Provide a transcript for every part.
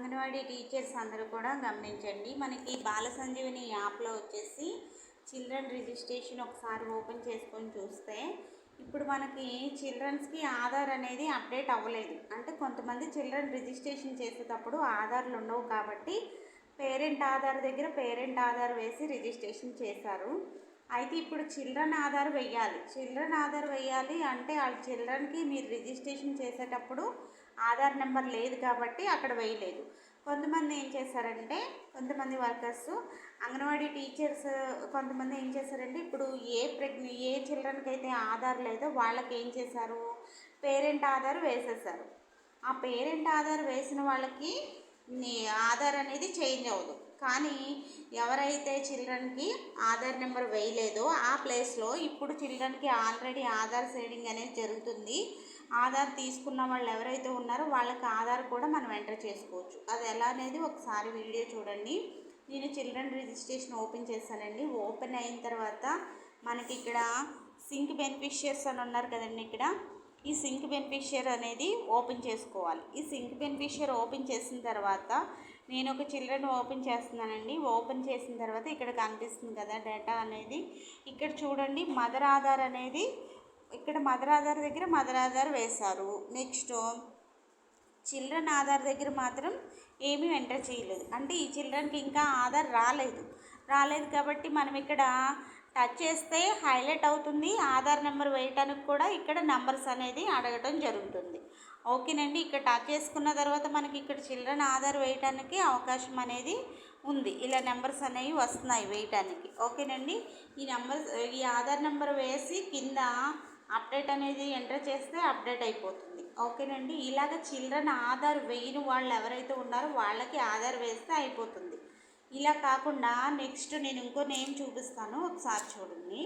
Anganwadi teachers అందరూ కూడా గమనించండి. మనకి బాల సంజీవిని యాప్లో వచ్చేసి చిల్డ్రన్ రిజిస్ట్రేషన్ ఒకసారి ఓపెన్ చేసుకొని చూస్తే ఇప్పుడు మనకి చిల్డ్రన్స్కి ఆధార్ అనేది అప్డేట్ అవ్వలేదు. అంటే కొంతమంది చిల్డ్రన్ రిజిస్ట్రేషన్ చేసేటప్పుడు ఆధార్లు ఉండవు కాబట్టి పేరెంట్ ఆధార్ దగ్గర పేరెంట్ ఆధార్ వేసి రిజిస్ట్రేషన్ చేశారు. అయితే ఇప్పుడు చిల్డ్రన్ ఆధార్ వెయ్యాలి. చిల్డ్రన్ ఆధార్ వెయ్యాలి అంటే ఆ చిల్డ్రన్కి మీరు రిజిస్ట్రేషన్ చేసేటప్పుడు ఆధార్ నెంబర్ లేదు కాబట్టి అక్కడ వేయలేదు. కొంతమంది ఏం చేశారంటే కొంతమంది వర్కర్స్ అంగన్వాడీ టీచర్స్ కొంతమంది ఏం చేశారంటే ఇప్పుడు ఏ ప్రెగ్నె ఏ చిల్డ్రన్కి అయితే ఆధార్ లేదో వాళ్ళకి ఏం చేశారు? పేరెంట్ ఆధార్ వేసేసారు ఆ పేరెంట్ ఆధార్ వేసిన వాళ్ళకి నీ ఆధార్ అనేది చేంజ్ అవ్వదు. కానీ ఎవరైతే చిల్డ్రన్కి ఆధార్ నెంబర్ వేయలేదో ఆ ప్లేస్లో ఇప్పుడు చిల్డ్రన్కి ఆల్రెడీ ఆధార్ సేవింగ్ అనేది జరుగుతుంది. ఆధార్ తీసుకున్న వాళ్ళు ఎవరైతే ఉన్నారో వాళ్ళకి ఆధార్ కూడా మనం ఎంటర్ చేసుకోవచ్చు. అది ఎలా అనేది ఒకసారి వీడియో చూడండి. నేను చిల్డ్రన్ రిజిస్ట్రేషన్ ఓపెన్ చేశానండి. ఓపెన్ అయిన తర్వాత మనకి ఇక్కడ సింక్ బెనిఫిషియర్స్ అని ఉన్నారు కదండి ఇక్కడ. ఈ సింక్ బెనిఫిషియర్ అనేది ఓపెన్ చేసుకోవాలి. ఈ సింక్ బెనిఫిషియర్ ఓపెన్ చేసిన తర్వాత నేను ఒక చిల్డ్రన్ ఓపెన్ చేస్తున్నానండి. ఓపెన్ చేసిన తర్వాత ఇక్కడ కనిపిస్తుంది కదా డేటా అనేది. ఇక్కడ చూడండి మదర్ ఆధార్ అనేది ఇక్కడ మదర్ ఆధార్ దగ్గర మదర్ ఆధార్ వేశారు. నెక్స్ట్ చిల్డ్రన్ ఆధార్ దగ్గర మాత్రం ఏమీ ఎంటర్ చేయలేదు. అంటే ఈ చిల్డ్రన్కి ఇంకా ఆధార్ రాలేదు. రాలేదు కాబట్టి మనం ఇక్కడ టచ్ చేస్తే హైలైట్ అవుతుంది. ఆధార్ నెంబర్ వేయటానికి కూడా ఇక్కడ నెంబర్స్ అనేది అడగటం జరుగుతుంది. ఓకేనండి ఇక్కడ టచ్ చేసుకున్న తర్వాత మనకి ఇక్కడ చిల్డ్రన్ ఆధార్ వేయటానికి అవకాశం అనేది ఉంది. ఇలా నెంబర్స్ అనేవి వస్తున్నాయి వేయటానికి. ఓకేనండి ఈ నెంబర్ ఈ ఆధార్ నెంబర్ వేసి కింద అప్డేట్ అనేది ఎంటర్ చేస్తే అప్డేట్ అయిపోతుంది. ఓకేనండి? ఇలాగ చిల్డ్రన్ ఆధార్ వేయని వాళ్ళు ఎవరైతే ఉన్నారో వాళ్ళకి ఆధార్ వేస్తే అయిపోతుంది. ఇలా కాకుండా నెక్స్ట్ నేను ఇంకో నేమ్ చూపిస్తాను. ఒకసారి చూడండి.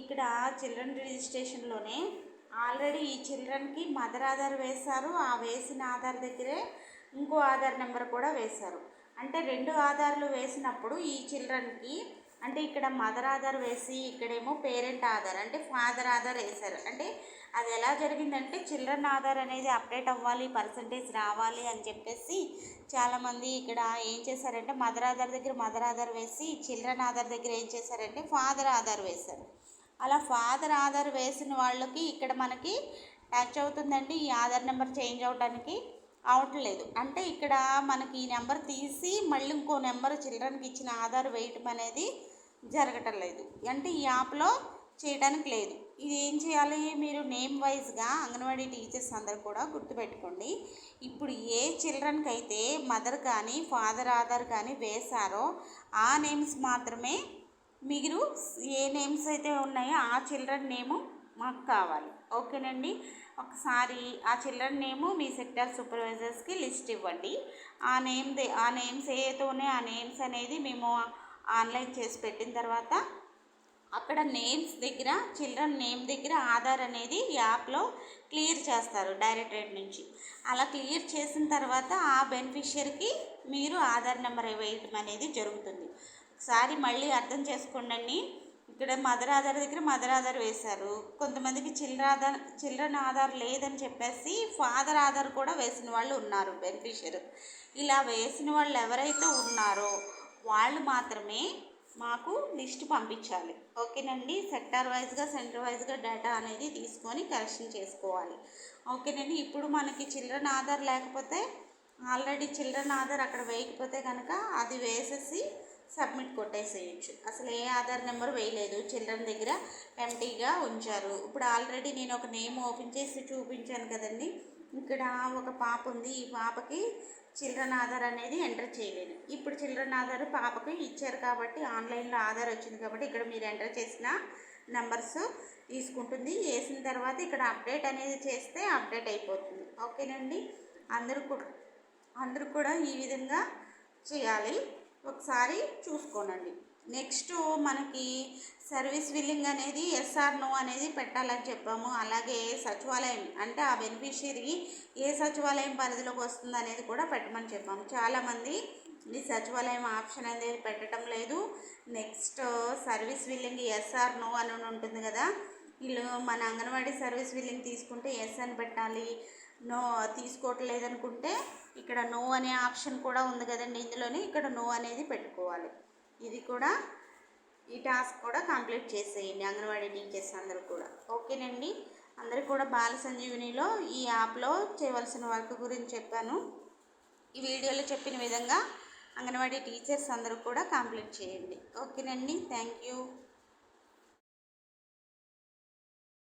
ఇక్కడ చిల్డ్రన్ రిజిస్ట్రేషన్లోనే ఆల్రెడీ ఈ చిల్డ్రన్కి మదర్ ఆధార్ వేశారు. ఆ వేసిన ఆధార్ దగ్గరే ఇంకో ఆధార్ నెంబర్ కూడా వేశారు. అంటే రెండు ఆధార్లు వేసినప్పుడు ఈ చిల్డ్రన్కి అంటే ఇక్కడ మదర్ ఆధార్ వేసి ఇక్కడేమో పేరెంట్ ఆధార్ అంటే ఫాదర్ ఆధార్ వేశారు. అంటే అది ఎలా జరిగిందంటే చిల్డ్రన్ ఆధార్ అనేది అప్డేట్ అవ్వాలి పర్సంటేజ్ రావాలి అని చెప్పేసి చాలామంది ఇక్కడ ఏం చేశారంటే మదర్ ఆధార్ దగ్గర మదర్ ఆధార్ వేసి చిల్డ్రన్ ఆధార్ దగ్గర ఏం చేశారంటే ఫాదర్ ఆధార్ వేశారు. అలా ఫాదర్ ఆధార్ వేసిన వాళ్ళకి ఇక్కడ మనకి టచ్ అవుతుందండి ఈ ఆధార్ నెంబర్ చేంజ్ అవడానికి అవట్లేదు అంటే ఇక్కడ మనకి ఈ నెంబర్ తీసి మళ్ళీ ఇంకో నెంబర్ చిల్డ్రన్కి ఇచ్చిన ఆధార్ వేయటం అనేది జరగటం లేదు. అంటే ఈ యాప్లో చేయడానికి లేదు. ఇది ఏం చేయాలి? మీరు నేమ్ వైజ్గా అంగన్వాడీ టీచర్స్ అందరు కూడా గుర్తుపెట్టుకోండి. ఇప్పుడు ఏ చిల్డ్రన్కి అయితే మదర్ కానీ ఫాదర్ ఆధార్ కానీ వేశారో ఆ నేమ్స్ మాత్రమే మీరు ఏ నేమ్స్ అయితే ఉన్నాయో ఆ చిల్డ్రన్ నేము మాకు కావాలి. ఓకేనండి? ఒకసారి ఆ చిల్డ్రన్ నేము మీ సెక్టర్ సూపర్వైజర్స్కి లిస్ట్ ఇవ్వండి. ఆ నేమ్ ఆ నేమ్స్ ఏతోనే ఆ నేమ్స్ అనేది మేము ఆన్లైన్ చేసి పెట్టిన తర్వాత అక్కడ నేమ్స్ దగ్గర చిల్డ్రన్ నేమ్ దగ్గర ఆధార్ అనేది యాప్లో క్లియర్ చేస్తారు డైరెక్టరేట్ నుంచి. అలా క్లియర్ చేసిన తర్వాత ఆ బెనిఫిషియర్కి మీరు ఆధార్ నెంబర్ వేయటం అనేది జరుగుతుంది. ఒకసారి మళ్ళీ అర్థం చేసుకోండి ఇక్కడ మదర్ ఆధార్ దగ్గర మదర్ ఆధార్ వేశారు. కొంతమందికి చిల్డ్రన్ ఆధార్ చిల్డ్రన్ ఆధార్ లేదని చెప్పేసి ఫాదర్ ఆధార్ కూడా వేసిన వాళ్ళు ఉన్నారు బెనిఫిషియర్. ఇలా వేసిన వాళ్ళు ఎవరైతే ఉన్నారో వాళ్ళు మాత్రమే మాకు లిస్ట్ పంపించాలి. ఓకేనండి? సెక్టార్ వైజ్గా సెంటర్ వైజ్గా డేటా అనేది తీసుకొని కరెక్షన్ చేసుకోవాలి. ఓకేనండి? ఇప్పుడు మనకి చిల్డ్రన్ ఆధార్ లేకపోతే ఆల్రెడీ చిల్డ్రన్ ఆధార్ అక్కడ వేయకపోతే కనుక అది వేసేసి సబ్మిట్ కొట్టేసేయచ్చు. అసలు ఏ ఆధార్ నెంబర్ వేయలేదు. చిల్డ్రన్ దగ్గర ఎంటీగా ఉంచారు. ఇప్పుడు ఆల్రెడీ నేను ఒక నేమ్ ఓపెన్ చేసి చూపించాను కదండి. ఇక్కడ ఒక పాప ఉంది. ఈ పాపకి చిల్డ్రన్ ఆధార్ అనేది ఎంటర్ చేయలేదు. ఇప్పుడు చిల్డ్రన్ ఆధార్ పాపకి ఇచ్చారు కాబట్టి ఆన్లైన్లో ఆధార్ వచ్చింది కాబట్టి ఇక్కడ మీరు ఎంటర్ చేసిన నెంబర్స్ తీసుకుంటుంది. వేసిన తర్వాత ఇక్కడ అప్డేట్ అనేది చేస్తే అప్డేట్ అయిపోతుంది. ఓకేనండి? అందరూ కూడా అందరూ కూడా ఈ విధంగా చేయాలి. ఒకసారి చూసుకోనండి. నెక్స్ట్ మనకి సర్వీస్ బిల్లింగ్ అనేది ఎస్ఆర్ నో అనేది పెట్టాలని చెప్పాము. అలాగే సచివాలయం అంటే ఆ బెనిఫిషియరీ ఏ సచివాలయం పరిధిలోకి వస్తుంది అనేది కూడా పెట్టమని చెప్పాము. చాలామంది ఈ సచివాలయం ఆప్షన్ అనేది పెట్టడం లేదు. Next service billing SR no అని ఉంటుంది కదా వీళ్ళు మన అంగన్వాడీ సర్వీస్ బిల్లింగ్ తీసుకుంటే ఎస్ అని పెట్టాలి. నో తీసుకోవట్లేదు అనుకుంటే ఇక్కడ నో అనే ఆప్షన్ కూడా ఉంది కదండి ఇందులోనే. ఇక్కడ నో అనేది పెట్టుకోవాలి. ఇది కూడా ఈ టాస్క్ కూడా కంప్లీట్ చేసేయండి. అంగన్వాడీ టీచర్స్ అందరూ కూడా. ఓకేనండి? అందరూ కూడా బాల సంజీవినిలో ఈ యాప్లో చేయవలసిన వర్క్ గురించి చెప్పాను. ఈ వీడియోలో చెప్పిన విధంగా అంగన్వాడీ టీచర్స్ అందరూ కూడా కంప్లీట్ చేయండి. ఓకేనండి? Thank you.